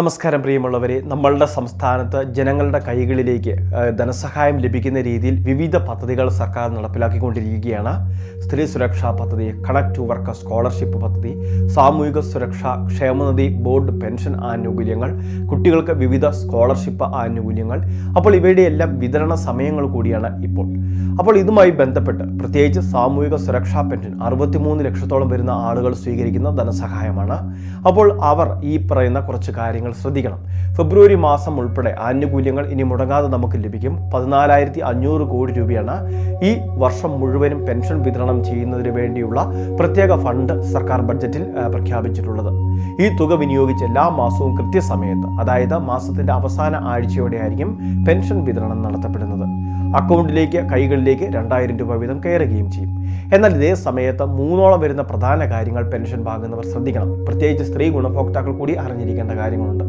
നമസ്കാരം പ്രിയമുള്ളവരെ. നമ്മളുടെ സംസ്ഥാനത്ത് ജനങ്ങളുടെ കൈകളിലേക്ക് ധനസഹായം ലഭിക്കുന്ന രീതിയിൽ വിവിധ പദ്ധതികൾ സർക്കാർ നടപ്പിലാക്കിക്കൊണ്ടിരിക്കുകയാണ്. സ്ത്രീ സുരക്ഷാ പദ്ധതി കണക്ട് ടു വർക്ക് സ്കോളർഷിപ്പ് പദ്ധതി സാമൂഹിക സുരക്ഷ ക്ഷേമനിധി ബോർഡ് പെൻഷൻ ആനുകൂല്യങ്ങൾ കുട്ടികൾക്ക് വിവിധ സ്കോളർഷിപ്പ് ആനുകൂല്യങ്ങൾ. അപ്പോൾ ഇവയുടെ എല്ലാം വിതരണ സമയങ്ങൾ കൂടിയാണ് ഇപ്പോൾ. അപ്പോൾ ഇതുമായി ബന്ധപ്പെട്ട് പ്രത്യേകിച്ച് സാമൂഹിക സുരക്ഷാ പെൻഷൻ അറുപത്തിമൂന്ന് ലക്ഷത്തോളം വരുന്ന ആളുകൾ സ്വീകരിക്കുന്ന ധനസഹായമാണ്. അപ്പോൾ അവർ ഈ പറയുന്ന കുറച്ച് കാര്യങ്ങൾ ശ്രദ്ധിക്കണം. ഫെബ്രുവരി മാസം ഉൾപ്പെടെ ആനുകൂല്യങ്ങൾ ഇനി മുടങ്ങാതെ നമുക്ക് ലഭിക്കും. പതിനാലായിരത്തി അഞ്ഞൂറ് കോടി രൂപയാണ് ഈ വർഷം മുഴുവനും പെൻഷൻ വിതരണം ചെയ്യുന്നതിന് വേണ്ടിയുള്ള പ്രത്യേക ഫണ്ട് സർക്കാർ ബഡ്ജറ്റിൽ പ്രഖ്യാപിച്ചിട്ടുള്ളത്. ഈ തുക വിനിയോഗിച്ച് എല്ലാ മാസവും കൃത്യസമയത്ത് അതായത് മാസത്തിന്റെ അവസാന ആഴ്ചയോടെ ആയിരിക്കും പെൻഷൻ വിതരണം നടത്തപ്പെടുന്നത്. അക്കൗണ്ടിലേക്ക് കൈകളിലേക്ക് രണ്ടായിരം രൂപ വീതം കയറുകയും ചെയ്യും. എന്നാൽ ഇതേ സമയത്ത് മൂന്നോളം വരുന്ന പ്രധാന കാര്യങ്ങൾ പെൻഷൻ വാങ്ങുന്നവർ ശ്രദ്ധിക്കണം. പ്രത്യേകിച്ച് സ്ത്രീ ഗുണഭോക്താക്കൾ കൂടി അറിഞ്ഞിരിക്കേണ്ട കാര്യങ്ങളുണ്ട്.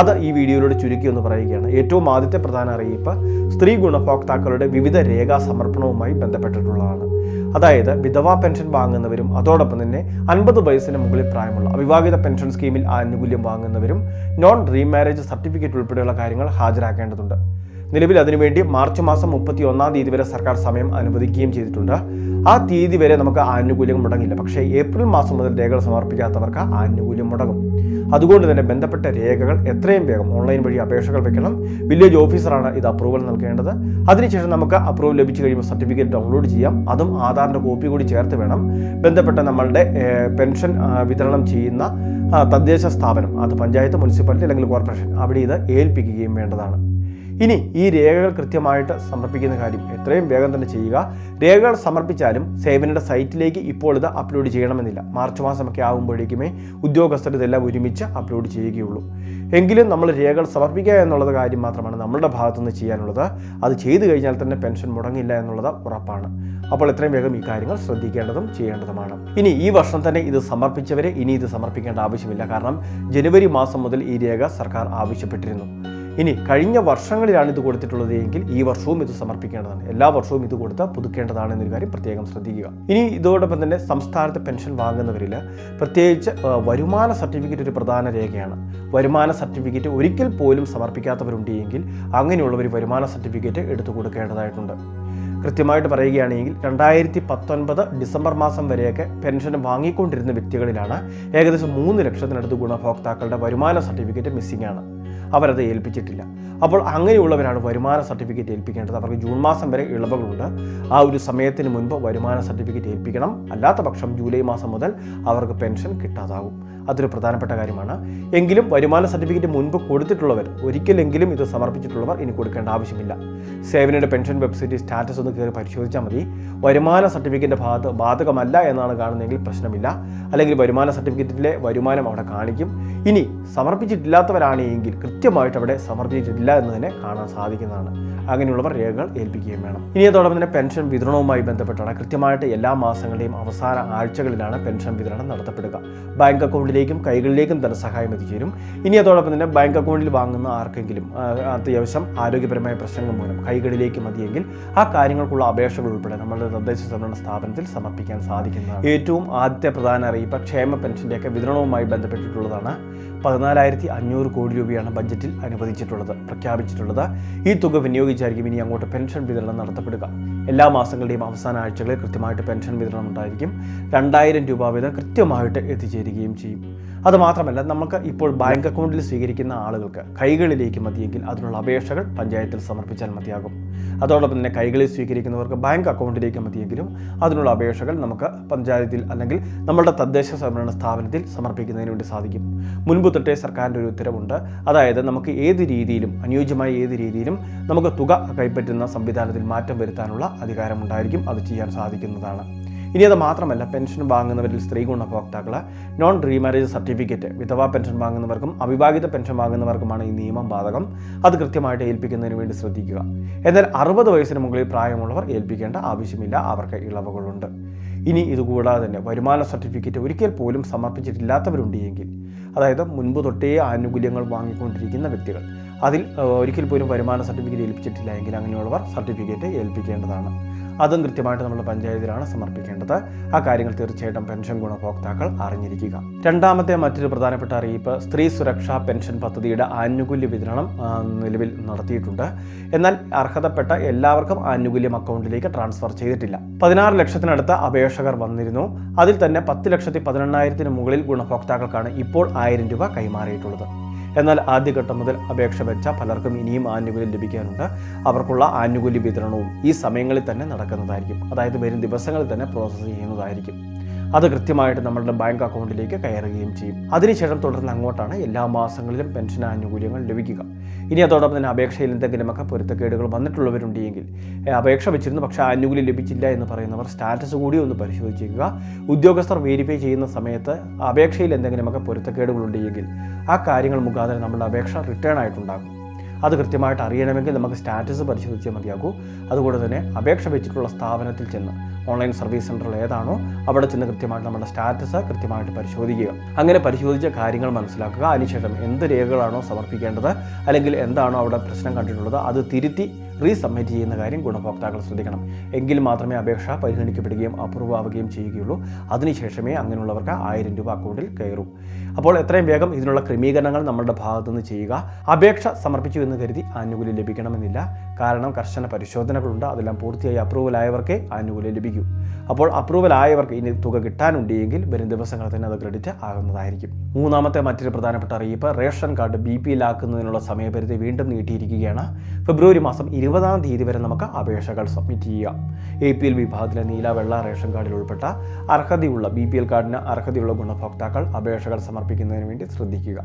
അത് ഈ വീഡിയോയിലൂടെ ചുരുക്കി ഒന്ന് പറയുകയാണ്. ഏറ്റവും ആദ്യത്തെ പ്രധാന അറിയിപ്പ് സ്ത്രീ ഗുണഭോക്താക്കളുടെ വിവിധ രേഖാ സമർപ്പണവുമായി ബന്ധപ്പെട്ടിട്ടുള്ളതാണ്. അതായത് വിധവാ പെൻഷൻ വാങ്ങുന്നവരും അതോടൊപ്പം തന്നെ അൻപത് വയസ്സിന് മുകളിൽ പ്രായമുള്ള അവിവാഹിത പെൻഷൻ സ്കീമിൽ ആനുകൂല്യം വാങ്ങുന്നവരും നോൺ റീമാരേജ് സർട്ടിഫിക്കറ്റ് ഉൾപ്പെടെയുള്ള കാര്യങ്ങൾ ഹാജരാക്കേണ്ടതുണ്ട്. നിലവിൽ അതിനുവേണ്ടി മാർച്ച് മാസം മുപ്പത്തി ഒന്നാം തീയതി വരെ സർക്കാർ സമയം അനുവദിക്കുകയും ചെയ്തിട്ടുണ്ട്. ആ തീയതി വരെ നമുക്ക് ആനുകൂല്യം മുടങ്ങില്ല. പക്ഷേ ഏപ്രിൽ മാസം മുതൽ രേഖകൾ സമർപ്പിക്കാത്തവർക്ക് ആനുകൂല്യം മുടങ്ങും. അതുകൊണ്ട് തന്നെ ബന്ധപ്പെട്ട രേഖകൾ എത്രയും വേഗം ഓൺലൈൻ വഴി അപേക്ഷകൾ വെക്കണം. വില്ലേജ് ഓഫീസറാണ് ഇത് അപ്രൂവൽ നൽകേണ്ടത്. അതിനുശേഷം നമുക്ക് അപ്രൂവൽ ലഭിച്ചു കഴിയുമ്പോൾ സർട്ടിഫിക്കറ്റ് ഡൗൺലോഡ് ചെയ്യാം. അതും ആധാറിന്റെ കോപ്പി കൂടി ചേർത്ത് വേണം. ബന്ധപ്പെട്ട നമ്മളുടെ പെൻഷൻ വിതരണം ചെയ്യുന്ന തദ്ദേശ സ്ഥാപനം അത് പഞ്ചായത്ത് മുനിസിപ്പാലിറ്റി അല്ലെങ്കിൽ കോർപ്പറേഷൻ അവിടെ ഇത് ഏൽപ്പിക്കുകയും വേണ്ടതാണ്. ഇനി ഈ രേഖകൾ കൃത്യമായിട്ട് സമർപ്പിക്കുന്ന കാര്യം എത്രയും വേഗം തന്നെ ചെയ്യുക. രേഖകൾ സമർപ്പിച്ചാലും സേവനയുടെ സൈറ്റിലേക്ക് ഇപ്പോൾ ഇത് അപ്ലോഡ് ചെയ്യണമെന്നില്ല. മാർച്ച് മാസമൊക്കെ ആകുമ്പോഴേക്കുമേ ഉദ്യോഗസ്ഥർ ഇതെല്ലാം ഒരുമിച്ച് അപ്ലോഡ് ചെയ്യുകയുള്ളൂ. എങ്കിലും നമ്മൾ രേഖകൾ സമർപ്പിക്കുക എന്നുള്ളത് കാര്യം മാത്രമാണ് നമ്മളുടെ ഭാഗത്തുനിന്ന് ചെയ്യാനുള്ളത്. അത് ചെയ്തു കഴിഞ്ഞാൽ തന്നെ പെൻഷൻ മുടങ്ങില്ല എന്നുള്ളത് ഉറപ്പാണ്. അപ്പോൾ എത്രയും വേഗം ഈ കാര്യങ്ങൾ ശ്രദ്ധിക്കേണ്ടതും ചെയ്യേണ്ടതുമാണ്. ഇനി ഈ വർഷം തന്നെ ഇത് സമർപ്പിച്ചവരെ ഇനി ഇത് സമർപ്പിക്കേണ്ട ആവശ്യമില്ല. കാരണം ജനുവരി മാസം മുതൽ ഈ രേഖ സർക്കാർ ആവശ്യപ്പെട്ടിരുന്നു. ഇനി കഴിഞ്ഞ വർഷങ്ങളിലാണ് ഇത് കൊടുത്തിട്ടുള്ളത് എങ്കിൽ ഈ വർഷവും ഇത് സമർപ്പിക്കേണ്ടതാണ്. എല്ലാ വർഷവും ഇത് കൊടുത്ത് പുതുക്കേണ്ടതാണ് എന്നൊരു കാര്യം പ്രത്യേകം ശ്രദ്ധിക്കുക. ഇനി ഇതോടൊപ്പം തന്നെ സംസ്ഥാനത്ത് പെൻഷൻ വാങ്ങുന്നവരിൽ പ്രത്യേകിച്ച് വരുമാന സർട്ടിഫിക്കറ്റ് ഒരു പ്രധാന രേഖയാണ്. വരുമാന സർട്ടിഫിക്കറ്റ് ഒരിക്കൽ പോലും സമർപ്പിക്കാത്തവരുണ്ട് എങ്കിൽ അങ്ങനെയുള്ളവർ വരുമാന സർട്ടിഫിക്കറ്റ് എടുത്തു കൊടുക്കേണ്ടതായിട്ടുണ്ട്. കൃത്യമായിട്ട് പറയുകയാണെങ്കിൽ രണ്ടായിരത്തി പത്തൊൻപത് ഡിസംബർ മാസം വരെയൊക്കെ പെൻഷൻ വാങ്ങിക്കൊണ്ടിരുന്ന വ്യക്തികളിലാണ് ഏകദേശം മൂന്ന് ലക്ഷത്തിനടുത്ത് ഗുണഭോക്താക്കളുടെ വരുമാന സർട്ടിഫിക്കറ്റ് മിസ്സിംഗ് ആണ്. അവരത് ഏൽപ്പിച്ചിട്ടില്ല. അപ്പോൾ അങ്ങനെയുള്ളവരാണ് വരുമാന സർട്ടിഫിക്കറ്റ് ഏൽപ്പിക്കേണ്ടത്. അവർക്ക് ജൂൺ മാസം വരെ ഇളവുകളുണ്ട്. ആ ഒരു സമയത്തിന് മുൻപ് വരുമാന സർട്ടിഫിക്കറ്റ് ഏൽപ്പിക്കണം. അല്ലാത്ത പക്ഷം ജൂലൈ മാസം മുതൽ അവർക്ക് പെൻഷൻ കിട്ടാതാകും അതൊരു പ്രധാനപ്പെട്ട കാര്യമാണ്. എങ്കിലും വരുമാന സർട്ടിഫിക്കറ്റ് മുൻപ് കൊടുത്തിട്ടുള്ളവർ ഒരിക്കലെങ്കിലും ഇത് സമർപ്പിച്ചിട്ടുള്ളവർ ഇനി കൊടുക്കേണ്ട ആവശ്യമില്ല. സേവനയുടെ പെൻഷൻ വെബ്സൈറ്റ് സ്റ്റാറ്റസ് ഒന്ന് കയറി പരിശോധിച്ചാൽ മതി. വരുമാന സർട്ടിഫിക്കറ്റിന്റെ ഭാഗത്ത് ബാധകമല്ല എന്നാണ് കാണുന്നതെങ്കിൽ പ്രശ്നമില്ല. അല്ലെങ്കിൽ വരുമാന സർട്ടിഫിക്കറ്റിലെ വരുമാനം അവിടെ കാണിക്കും. ഇനി സമർപ്പിച്ചിട്ടില്ലാത്തവരാണെങ്കിൽ കൃത്യമായിട്ട് അവിടെ സമർപ്പിച്ചിട്ടില്ല എന്ന് തന്നെ കാണാൻ സാധിക്കുന്നതാണ്. അങ്ങനെയുള്ളവർ രേഖകൾ ഏൽപ്പിക്കുകയും വേണം. ഇനി അതോടൊപ്പം തന്നെ പെൻഷൻ വിതരണവുമായി ബന്ധപ്പെട്ടാണ് കൃത്യമായിട്ട് എല്ലാ മാസങ്ങളുടെയും അവസാന ആഴ്ചകളിലാണ് പെൻഷൻ വിതരണം നടത്തപ്പെടുക. ബാങ്ക് അക്കൗണ്ടിലേക്കും കൈകളിലേക്കും ധനസഹായം എത്തിച്ചേരും. ഇനി അതോടൊപ്പം തന്നെ ബാങ്ക് അക്കൗണ്ടിൽ വാങ്ങുന്ന ആർക്കെങ്കിലും അത്യാവശ്യം ആരോഗ്യപരമായ പ്രശ്നങ്ങൾ മൂലം കൈകളിലേക്ക് മതിയെങ്കിൽ ആ കാര്യങ്ങൾക്കുള്ള അപേക്ഷകൾ ഉൾപ്പെടെ നമ്മുടെ തദ്ദേശ സ്വയംഭരണ സ്ഥാപനത്തിൽ സമർപ്പിക്കാൻ സാധിക്കുന്നതാണ്. ഏറ്റവും ആദ്യത്തെ പ്രധാന അറിയിപ്പ് ക്ഷേമ പെൻഷന്റെയൊക്കെ വിതരണവുമായി ബന്ധപ്പെട്ടിട്ടുള്ളതാണ്. പതിനാലായിരത്തി അഞ്ഞൂറ് കോടി രൂപയാണ് ബജറ്റിൽ അനുവദിച്ചിട്ടുള്ളത് പ്രഖ്യാപിച്ചിട്ടുള്ളത്. ഈ തുക വിനിയോഗിച്ചായിരിക്കും ഇനി അങ്ങോട്ട് പെൻഷൻ വിതരണം നടത്തപ്പെടുക. എല്ലാ മാസങ്ങളുടെയും അവസാന ആഴ്ചകളിൽ കൃത്യമായിട്ട് പെൻഷൻ വിതരണം ഉണ്ടായിരിക്കും. രണ്ടായിരം രൂപ വീതം കൃത്യമായിട്ട് എത്തിച്ചേരുകയും ചെയ്യും. അതുമാത്രമല്ല നമുക്ക് ഇപ്പോൾ ബാങ്ക് അക്കൗണ്ടിൽ സ്വീകരിക്കുന്ന ആളുകൾക്ക് കൈകളിലേക്ക് മതിയെങ്കിൽ അതിനുള്ള അപേക്ഷകൾ പഞ്ചായത്തിൽ സമർപ്പിച്ചാൽ മതിയാകും. അതോടൊപ്പം തന്നെ കൈകളിൽ സ്വീകരിക്കുന്നവർക്ക് ബാങ്ക് അക്കൗണ്ടിലേക്ക് മതിയെങ്കിലും അതിനുള്ള അപേക്ഷകൾ നമുക്ക് പഞ്ചായത്തിൽ അല്ലെങ്കിൽ നമ്മളുടെ തദ്ദേശ സ്വയംഭരണ സ്ഥാപനത്തിൽ സമർപ്പിക്കുന്നതിന് വേണ്ടി സാധിക്കും. മുൻപ് തൊട്ടേ സർക്കാരിന്റെ ഒരു ഉത്തരവുണ്ട്. അതായത് നമുക്ക് ഏത് രീതിയിലും അനുയോജ്യമായ ഏത് രീതിയിലും നമുക്ക് തുക കൈപ്പറ്റുന്ന സംവിധാനത്തിൽ മാറ്റം വരുത്താനുള്ള അധികാരമുണ്ടായിരിക്കും അത് ചെയ്യാൻ സാധിക്കുന്നതാണ്. ഇനി അത് മാത്രമല്ല പെൻഷൻ വാങ്ങുന്നവരിൽ സ്ത്രീ ഗുണഭോക്താക്കൾ നോൺ റീമാരേജ് സർട്ടിഫിക്കറ്റ് വിധവാ പെൻഷൻ വാങ്ങുന്നവർക്കും അവിവാഹിത പെൻഷൻ വാങ്ങുന്നവർക്കുമാണ് ഈ നിയമം ബാധകം. അത് കൃത്യമായിട്ട് ഏൽപ്പിക്കുന്നതിന് വേണ്ടി ശ്രദ്ധിക്കുക. എന്നാൽ അറുപത് വയസ്സിന് മുകളിൽ പ്രായമുള്ളവർ ഏൽപ്പിക്കേണ്ട ആവശ്യമില്ല. അവർക്ക് ഇളവുകളുണ്ട്. ഇനി ഇതുകൂടാതെ തന്നെ വരുമാന സർട്ടിഫിക്കറ്റ് ഒരിക്കൽ പോലും സമർപ്പിച്ചിട്ടില്ലാത്തവരുണ്ട് എങ്കിൽ അതായത് മുൻപ് തൊട്ടേ ആനുകൂല്യങ്ങൾ വാങ്ങിക്കൊണ്ടിരിക്കുന്ന വ്യക്തികൾ അതിൽ ഒരിക്കൽ പോലും വരുമാന സർട്ടിഫിക്കറ്റ് ഏൽപ്പിച്ചിട്ടില്ല എങ്കിൽ അങ്ങനെയുള്ളവർ സർട്ടിഫിക്കറ്റ് ഏൽപ്പിക്കേണ്ടതാണ്. അതും കൃത്യമായിട്ട് നമ്മൾ പഞ്ചായത്തിലാണ് സമർപ്പിക്കേണ്ടത്. ആ കാര്യങ്ങൾ തീർച്ചയായിട്ടും പെൻഷൻ ഗുണഭോക്താക്കൾ അറിഞ്ഞിരിക്കുക. രണ്ടാമത്തെ മറ്റൊരു പ്രധാനപ്പെട്ട അറിയിപ്പ് സ്ത്രീ സുരക്ഷാ പെൻഷൻ പദ്ധതിയുടെ ആനുകൂല്യ വിതരണം നിലവിൽ നടത്തിയിട്ടുണ്ട്. എന്നാൽ അർഹതപ്പെട്ട എല്ലാവർക്കും ആനുകൂല്യം അക്കൗണ്ടിലേക്ക് ട്രാൻസ്ഫർ ചെയ്തിട്ടില്ല. പതിനാറ് ലക്ഷത്തിനടുത്ത് അപേക്ഷകർ വന്നിരുന്നു. അതിൽ തന്നെ പത്ത് ലക്ഷത്തി പതിനെണ്ണായിരത്തിന് മുകളിൽ ഗുണഭോക്താക്കൾക്കാണ് ഇപ്പോൾ ആയിരം രൂപ കൈമാറിയിട്ടുള്ളത്. എന്നാൽ ആദ്യഘട്ടം മുതൽ അപേക്ഷ വെച്ച പലർക്കും ഇനിയും ആനുകൂല്യം ലഭിക്കാനുണ്ട്. അവർക്കുള്ള ആനുകൂല്യ വിതരണവും ഈ സമയങ്ങളിൽ തന്നെ നടക്കുന്നതായിരിക്കും. അതായത് വരും ദിവസങ്ങളിൽ തന്നെ പ്രോസസ്സ് ചെയ്യുന്നതായിരിക്കും. അത് കൃത്യമായിട്ട് നമ്മളുടെ ബാങ്ക് അക്കൗണ്ടിലേക്ക് കയറുകയും ചെയ്യും. അതിനുശേഷം തുടർന്ന് അങ്ങോട്ടാണ് എല്ലാ മാസങ്ങളിലും പെൻഷൻ ആനുകൂല്യങ്ങൾ ലഭിക്കുക. ഇനി അതോടൊപ്പം തന്നെ അപേക്ഷയിൽ എന്തെങ്കിലുമൊക്കെ പൊരുത്തക്കേടുകൾ വന്നിട്ടുള്ളവരുണ്ടെങ്കിൽ അപേക്ഷ വെച്ചിരുന്നു പക്ഷേ ആനുകൂല്യം ലഭിച്ചില്ല എന്ന് പറയുന്നവർ സ്റ്റാറ്റസ് കൂടി ഒന്ന് പരിശോധിച്ചേക്കുക. ഉദ്യോഗസ്ഥർ വെരിഫൈ ചെയ്യുന്ന സമയത്ത് അപേക്ഷയിൽ എന്തെങ്കിലുമൊക്കെ പൊരുത്തക്കേടുകൾ ഉണ്ടെങ്കിൽ ആ കാര്യങ്ങൾ മുഖാന്തരം നമ്മുടെ അപേക്ഷ റിട്ടേൺ ആയിട്ടുണ്ടാകും. അത് കൃത്യമായിട്ട് അറിയണമെങ്കിൽ നമുക്ക് സ്റ്റാറ്റസ് പരിശോധിച്ചാൽ മതിയാകൂ. അതുകൊണ്ട് തന്നെ അപേക്ഷ വെച്ചിട്ടുള്ള സ്ഥാപനത്തിൽ ചെന്ന് ഓൺലൈൻ സർവീസ് സെന്ററിൽ ഏതാണോ അവിടെ ചെന്ന് കൃത്യമായിട്ട് നമ്മുടെ സ്റ്റാറ്റസ് കൃത്യമായിട്ട് പരിശോധിക്കുക. അങ്ങനെ പരിശോധിച്ച കാര്യങ്ങൾ മനസ്സിലാക്കുക. അതിനുശേഷം എന്ത് രേഖകളാണോ സമർപ്പിക്കേണ്ടത് അല്ലെങ്കിൽ എന്താണോ അവിടെ പ്രശ്നം കണ്ടിട്ടുള്ളത് അത് തിരുത്തി റീസബ്മിറ്റ് ചെയ്യുന്ന കാര്യം ഗുണഭോക്താക്കൾ ശ്രദ്ധിക്കണം. എങ്കിൽ മാത്രമേ അപേക്ഷ പരിഗണിക്കപ്പെടുകയും അപ്രൂവ് ആവുകയും ചെയ്യുകയുള്ളൂ. അതിനുശേഷമേ അങ്ങനെയുള്ളവർക്ക് ആയിരം രൂപ അക്കൗണ്ടിൽ കയറൂ. അപ്പോൾ എത്രയും വേഗം ഇതിനുള്ള ക്രമീകരണങ്ങൾ നമ്മളുടെ ഭാഗത്തു നിന്ന് ചെയ്യുക. അപേക്ഷ സമർപ്പിച്ചു എന്ന് കരുതി ആനുകൂല്യം ലഭിക്കണമെന്നില്ല. കാരണം കർശന പരിശോധനകളുണ്ട്. അതെല്ലാം പൂർത്തിയായി അപ്രൂവൽ ആയവർക്കേ ആനുകൂല്യം ലഭിക്കൂ. അപ്പോൾ അപ്രൂവൽ ആയവർക്ക് ഇനി തുക കിട്ടാനുണ്ടെങ്കിൽ വരും ദിവസങ്ങളിൽ തന്നെ അത് ക്രെഡിറ്റ് ആകുന്നതായിരിക്കും. മൂന്നാമത്തെ മറ്റൊരു പ്രധാനപ്പെട്ട അറിയിപ്പ്. റേഷൻ കാർഡ് ബി പി എല്ലാക്കുന്നതിനുള്ള സമയപരിധി വീണ്ടും നീട്ടിയിരിക്കുകയാണ്. ഫെബ്രുവരി മാസം ഇരുപതാം തീയതി വരെ നമുക്ക് അപേക്ഷകൾ സബ്മിറ്റ് ചെയ്യാം. എ പി എൽ വിഭാഗത്തിലെ നീല വെള്ള റേഷൻ കാർഡിൽ ഉൾപ്പെട്ട അർഹതയുള്ള ബി പി എൽ കാർഡിന് അർഹതയുള്ള ഗുണഭോക്താക്കൾ അപേക്ഷകൾ സമർപ്പിക്കുന്നതിന് വേണ്ടി ശ്രദ്ധിക്കുക.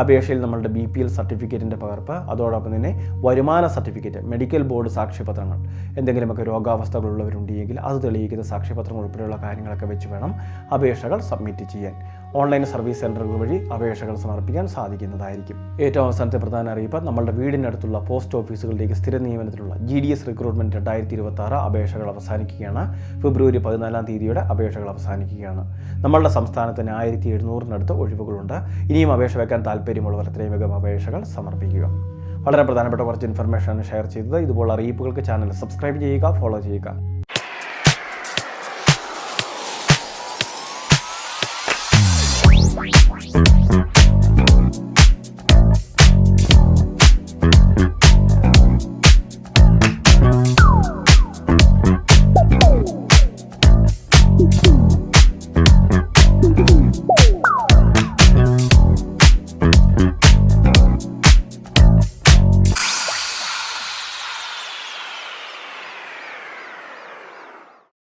അപേക്ഷയിൽ നമ്മളുടെ ബി പി എൽ സർട്ടിഫിക്കറ്റിന്റെ പകർപ്പ് അതോടൊപ്പം തന്നെ വരുമാന സർട്ടിഫിക്കറ്റ് മെഡിക്കൽ ബോർഡ് സാക്ഷ്യപത്രങ്ങൾ എന്തെങ്കിലുമൊക്കെ രോഗാവസ്ഥകളുള്ളവരുണ്ടെങ്കിൽ അത് തെളിയിക്കുന്ന സാക്ഷ്യപത്രങ്ങൾ ഉൾപ്പെടെയുള്ള കാര്യങ്ങളൊക്കെ വെച്ച് വേണം അപേക്ഷകൾ സബ്മിറ്റ് ചെയ്യാൻ. ഓൺലൈൻ സർവീസ് സെന്ററുകൾ വഴി അപേക്ഷകൾ സമർപ്പിക്കാൻ സാധിക്കുന്നതായിരിക്കും. ഏറ്റവും അവസാനത്തെ പ്രധാന അറിയിപ്പ് നമ്മുടെ വീടിനടുത്തുള്ള പോസ്റ്റ് ഓഫീസുകളിലേക്ക് സ്ഥിര നിയമനത്തിലുള്ള ജി ഡി എസ് റിക്രൂട്ട്മെന്റ് രണ്ടായിരത്തി ഇരുപത്തി ആറ് അപേക്ഷകൾ അവസാനിക്കുകയാണ്. ഫെബ്രുവരി പതിനാലാം തീയതിയുടെ അപേക്ഷകൾ അവസാനിക്കുകയാണ്. നമ്മളുടെ സംസ്ഥാനത്തിന് ആയിരത്തി എഴുന്നൂറിനടുത്ത് ഒഴിവുകളുണ്ട്. ഇനിയും അപേക്ഷ വയ്ക്കാൻ താല്പര്യമുള്ളവർ എത്രയും വേഗം അപേക്ഷകൾ സമർപ്പിക്കുക. വളരെ പ്രധാനപ്പെട്ട കുറച്ച് ഇൻഫർമേഷൻ ഷെയർ ചെയ്തത്. ഇതുപോലുള്ള അറിയിപ്പുകൾക്ക് ചാനൽ സബ്സ്ക്രൈബ് ചെയ്യുക ഫോളോ ചെയ്യുക.